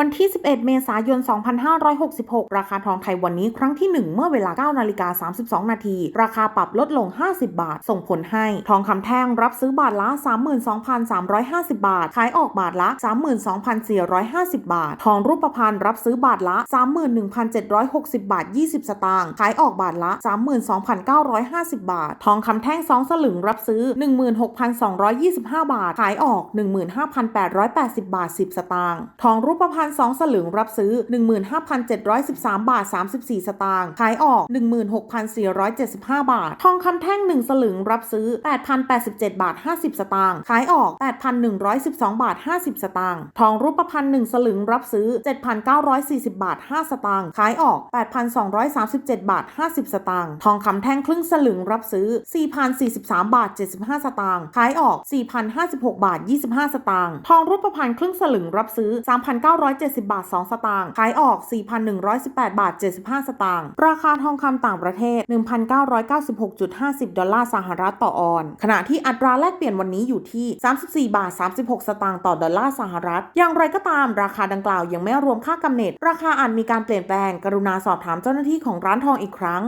วันที่ 11 เมษายน 2566 ราคาทองไทยวันนี้ครั้งที่ 1 เมื่อเวลา 9 นาฬิกา 32 นาที ราคาปรับลดลง 50 บาท ส่งผลให้ ทองคำแท่งรับซื้อบาทละ 32,350 บาท ขายออกบาทละ 32,450 บาท ทองรูปพรรณรับซื้อบาทละ 31,760 บาท 20 สตางค์ ขายออกบาทละ 32,950 บาท ทองคำแท่ง 2 สลึงรับซื้อ 16,225 บาท ขายออก 15,880 บาท 10 สตางค์ ทองรูปพรรณ2 สลึงรับซื้อ 15,713 บาท 34 สตางค์ ขายออก 16,475 บาท ทองคำแท่ง 1 สลึงรับซื้อ 8,087 บาท 50 สตางค์ ขายออก 8,112 บาท 50 สตางค์ ทองรูปพรรณ 1 สลึงรับซื้อ 7,940 บาท 5 สตางค์ ขายออก 8,237 บาท 50 สตางค์ ทองคำแท่งครึ่งสลึงรับซื้อ 4,043 บาท 75 สตางค์ ขายออก 4,056 บาท 25 สตางค์ ทองรูปพรรณครึ่งสลึงรับซื้อ 3,900 3,970 บาท 2 สตางค์ ขายออก 4,118 บาท 75 สตางค์ ราคาทองคำต่างประเทศ 1,996.50 ดอลลาร์สหรัฐต่อออน ขณะที่อัตราแลกเปลี่ยนวันนี้อยู่ที่ 34 บาท 36 สตางค์ต่อดอลลาร์สหรัฐ อย่างไรก็ตามราคาดังกล่าวยังไม่รวมค่ากำเนิด ราคาอาจมีการเปลี่ยนแปลง กรุณาสอบถามเจ้าหน้าที่ของร้านทองอีกครั้ง